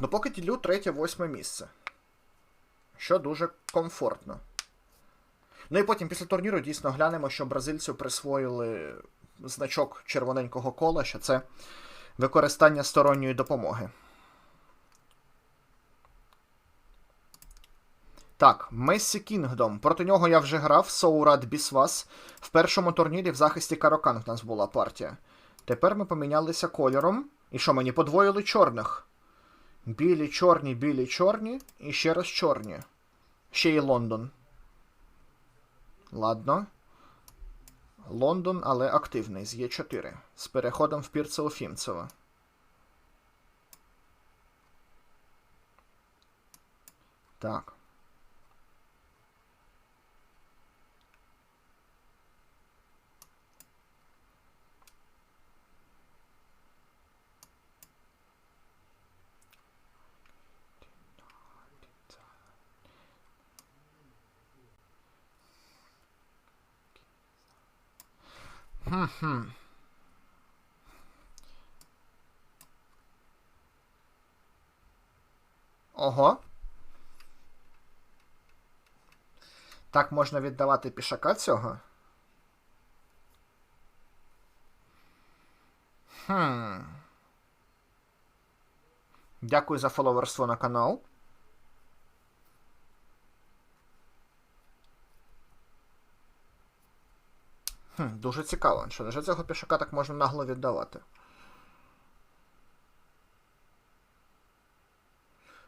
Ну поки ділю третє-восьме місце. Що дуже комфортно. Ну і потім після турніру дійсно глянемо, що бразильцю присвоїли значок червоненького кола, що це використання сторонньої допомоги. Так, Мессі Кінгдом. Проти нього я вже грав Соурад Бісвас. В першому турнірі в захисті Карокан в нас була партія. Тепер ми помінялися кольором. І що мені подвоїли чорних? Білі, чорні, білі, чорні. І ще раз чорні. Ще й Лондон. Ладно. Лондон, але активний з Є4. З переходом в Пірцево Фімцево. Так. Хм-хм. Ого. Так можна віддавати пішака цього. Хм. Дякую за фоловерство на канал. Хм, дуже цікаво, що лише цього пішака так можна нагло віддавати.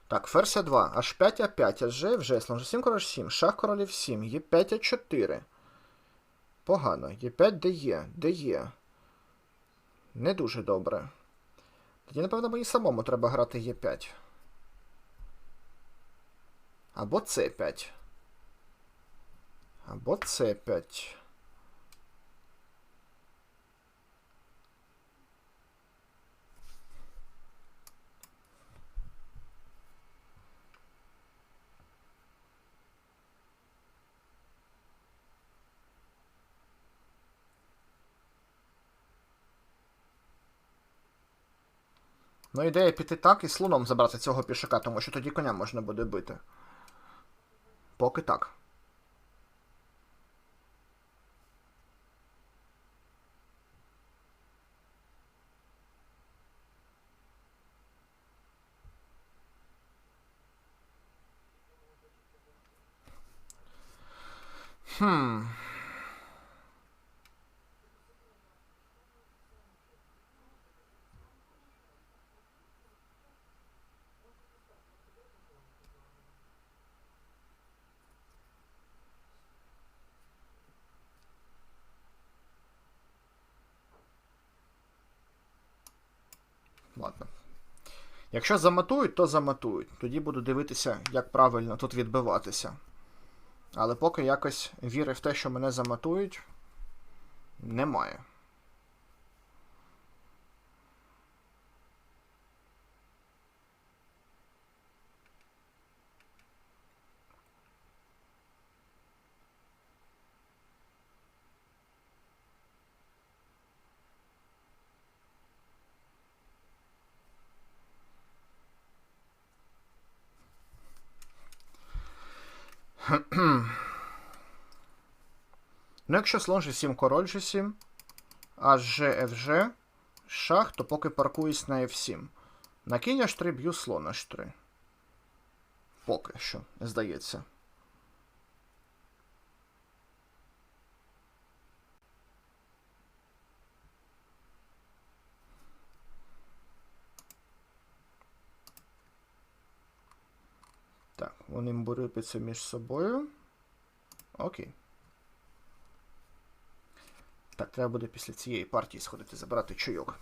Так, ферзь 2, H5, А5, H, вже, слон 7, король 7, шах королів 7, Є5, А4. Погано. Є5, де є, де є. Не дуже добре. Тоді, напевно, мені самому треба грати Є5. Або С5. Або С5. Ну, ідея піти так і слоном забрати цього пішака, тому що тоді коня можна буде бити. Поки так. Хм. Ладно. Якщо заматують, то заматують. Тоді буду дивитися, як правильно тут відбиватися. Але поки якось віри в те, що мене заматують, немає. Ну, якщо слон G7, король G7, аж FG, шах, то поки паркуюсь на F7. На кінь H3 б'ю слон H3. Поки що, здається. Так, вони борються між собою. Окей. Так, треба буде після цієї партії сходити забирати чайок.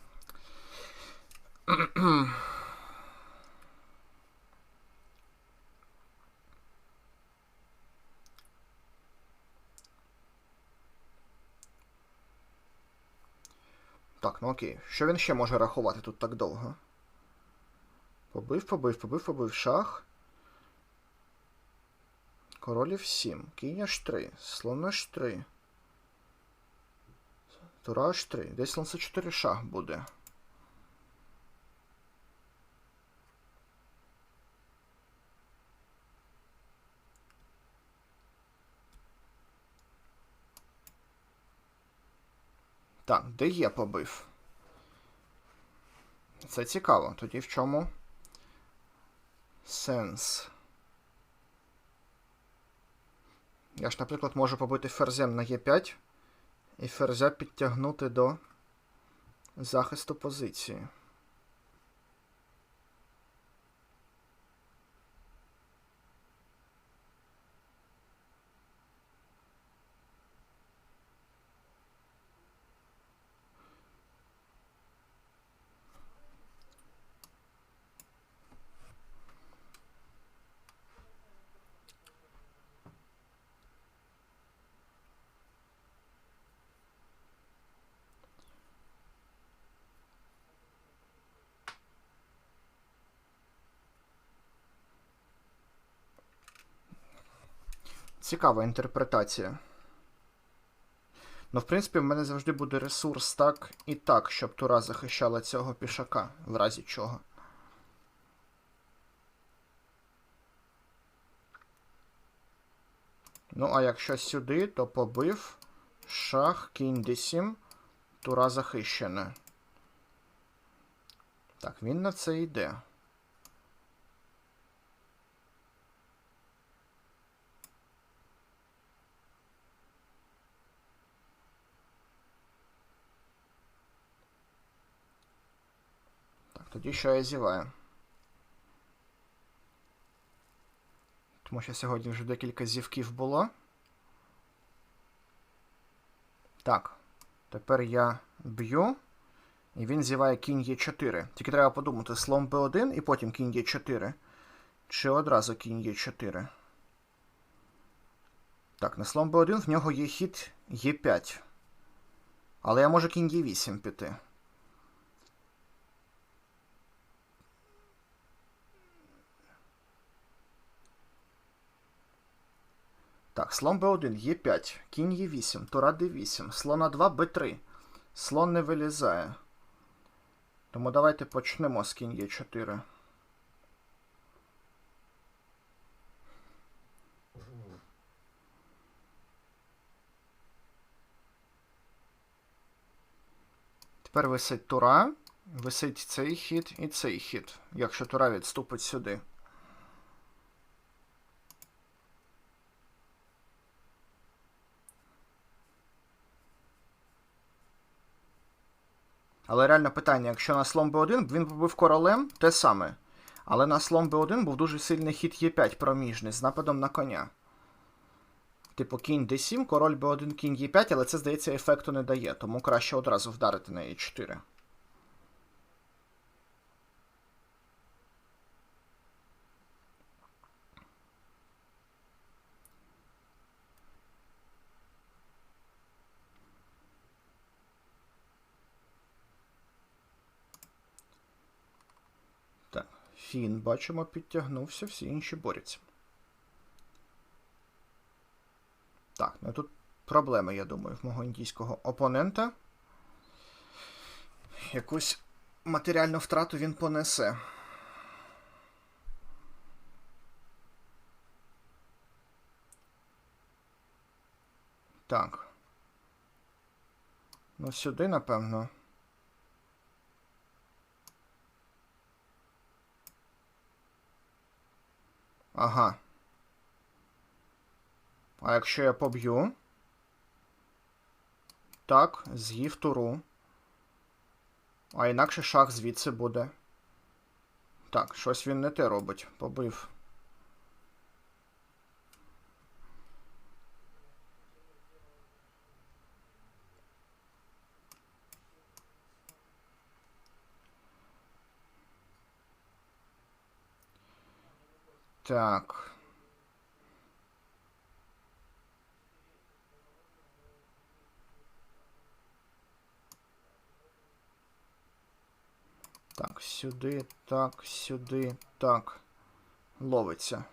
Так, ну окей. Що він ще може рахувати тут так довго? Побив, побив, побив, побив шах. Королів 7. Кінь h3. Слон h3. Тура h3. Десь слон c4 шах буде. Так, де є побив? Це цікаво. Тоді в чому сенс? Я ж, наприклад, можу побити ферзем на Е5 і ферзя підтягнути до захисту позиції. Цікава інтерпретація. Ну, в принципі, в мене завжди буде ресурс так і так, щоб тура захищала цього пішака, в разі чого. Ну, а якщо сюди, то побив шах, кінь d7, тура захищена. Так, він на це йде. Тоді що я зіваю? Тому що сьогодні вже декілька зівків було. Так, тепер я б'ю. І він зіває кінь Е4. Тільки треба подумати, слон Б1 і потім кінь Е4. Чи одразу кінь Е4. Так, на слон Б1 в нього є хід Е5. Але я можу кінь Е8 піти. Так, слон Б1, Е5, кінь Е8, тура Д8, слона 2, Б3. Слон не вилізає. Тому давайте почнемо з кінь Е4. Тепер висить тура, висить цей хід і цей хід, якщо тура відступить сюди. Але реально питання, якщо на слон b1 він побив королем, те саме. Але на слон b1 був дуже сильний хід Е5 проміжний з нападом на коня. Типу кінь d7, король b1, кінь Е5, але це, здається, ефекту не дає, тому краще одразу вдарити на Е4. Так, Фін, бачимо, підтягнувся, всі інші борються. Так, ну тут проблеми, я думаю, в мого індійського опонента. Якусь матеріальну втрату він понесе. Так. Ну, сюди, напевно. Ага. А якщо я поб'ю? Так, з'їв туру. А інакше шах звідси буде. Так, щось він не те робить. Побив. Так. Так, сюди, так, сюди, так. Ловиться.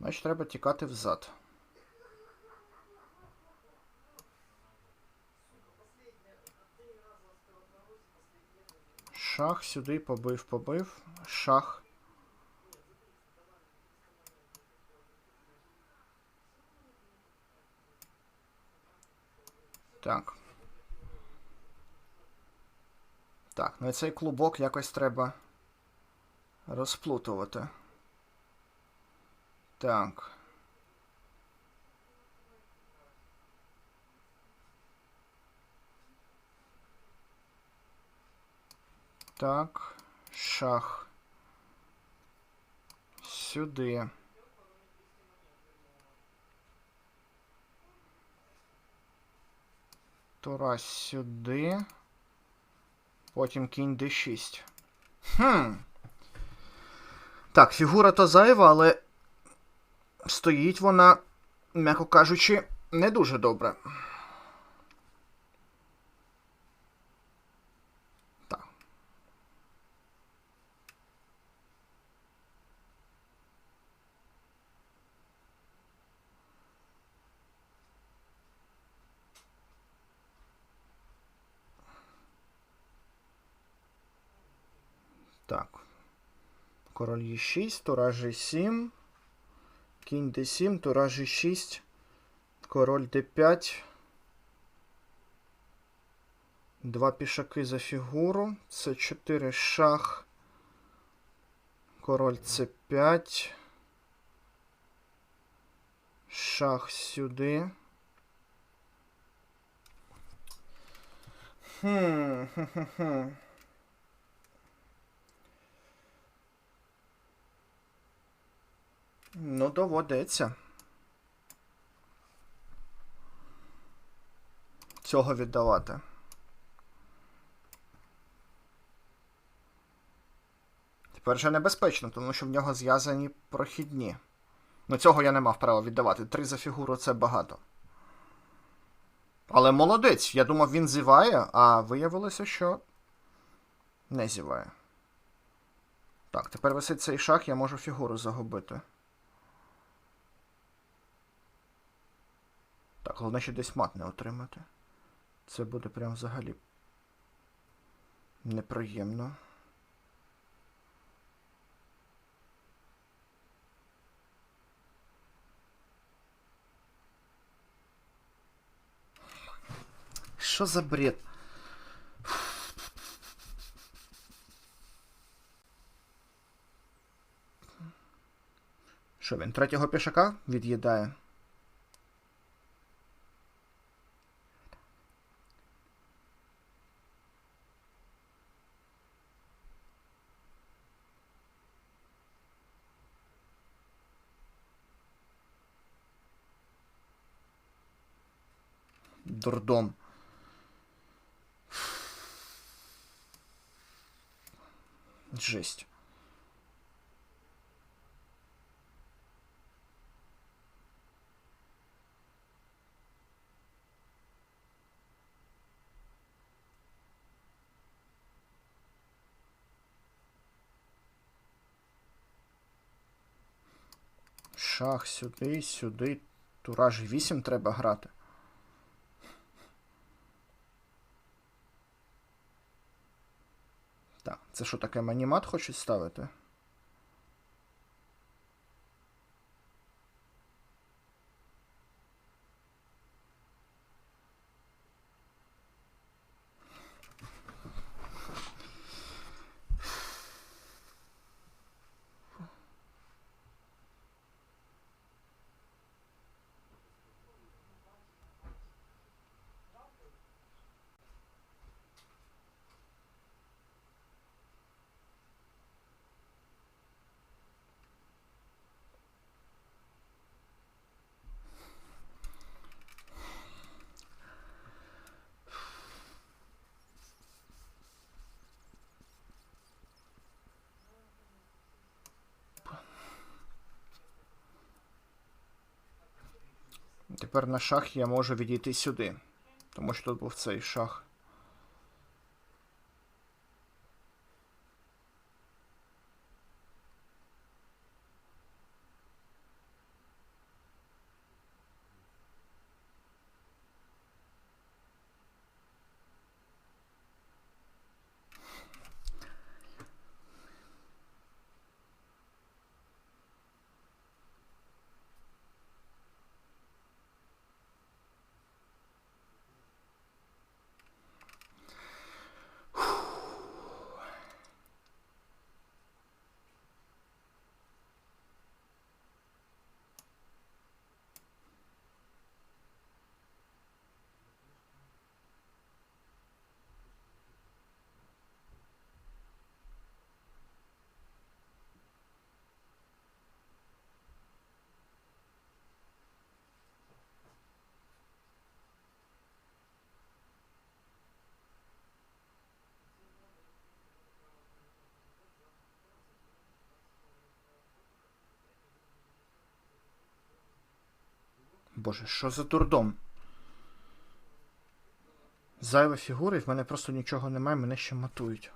Значить, треба тікати взад. Шах сюди побив, побив. Шах. Так. Так, ну і цей клубок якось треба розплутувати. Так. Так, шах. Сюди. Тура сюди. Потім кінь d6. Хм. Так, фігура то зайва, але стоїть вона, м'яко кажучи, не дуже добре. Так. Так. Король Е6, тура G7. Кінь d7, тура G6, король d5. Два пішаки за фігуру. Це 4 шах. Король c5. Шах сюди. Хм, хм-хм-хм. Ну, доводиться. Цього віддавати. Тепер вже небезпечно, тому що в нього зв'язані прохідні. Ну цього я не мав права віддавати. Три за фігуру це багато. Але молодець. Я думав, він зіває, а виявилося, що не зіває. Так, тепер висить цей шах, я можу фігуру загубити. Так, головне, ще десь мат не отримати. Це буде прям взагалі неприємно. Що за бред? Що він третього пішака від'їдає? Дурдом. Жесть. Шах сюди, сюди. Тура ж 8 треба грати. Так, це що таке манімат хочуть ставити? Тепер на шах я можу відійти сюди. Тому що тут був цей шах. Боже, що за дурдом? Зайва фігура, і в мене просто нічого немає, мене ще матують.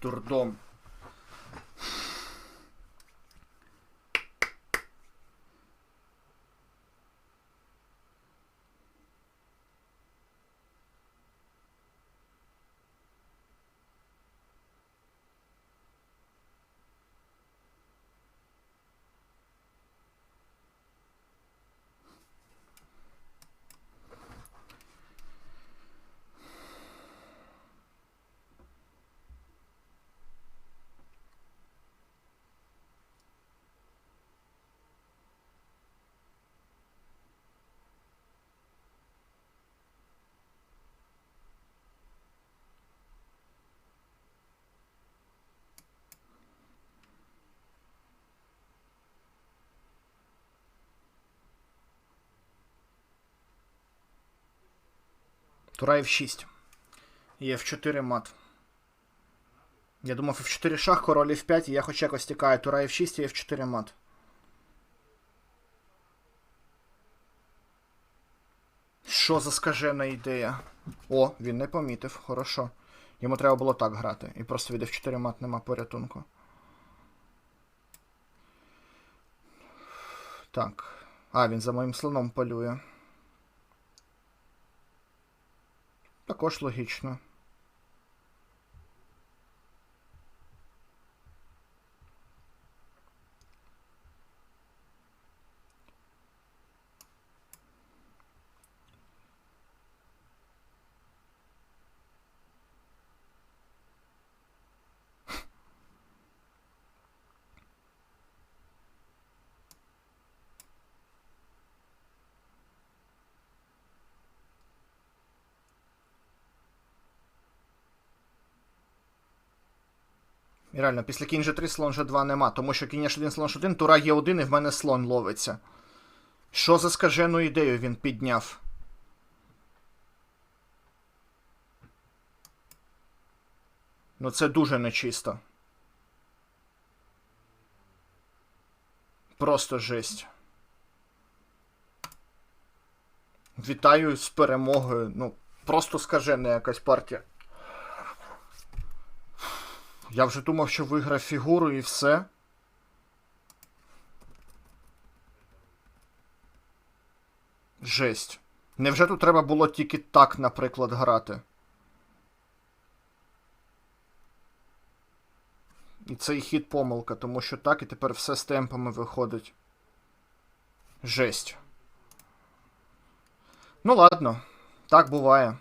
Дурдом. Тура F6. І F4 мат. Я думав F4 шах, король F5, і я хоч якось тікаю. Тура F6 і F4 мат. Що за скажена ідея? О, він не помітив, хорошо. Йому треба було так грати. І просто від F4 мат нема порятунку. Так. А, він за моїм слоном полює. Також логічно. І реально, після кінь G3 слон G2 нема, тому що кінь H1, слон H1, тура Е1 і в мене слон ловиться. Що за скажену ідею він підняв? Ну це дуже нечисто. Просто жесть. Вітаю з перемогою. Ну, просто скажена якась партія. Я вже думав, що виграв фігуру і все. Жесть. Невже тут треба було тільки так, наприклад, грати? І цей хід помилка, тому що так і тепер все з темпами виходить. Жесть. Ну ладно, так буває.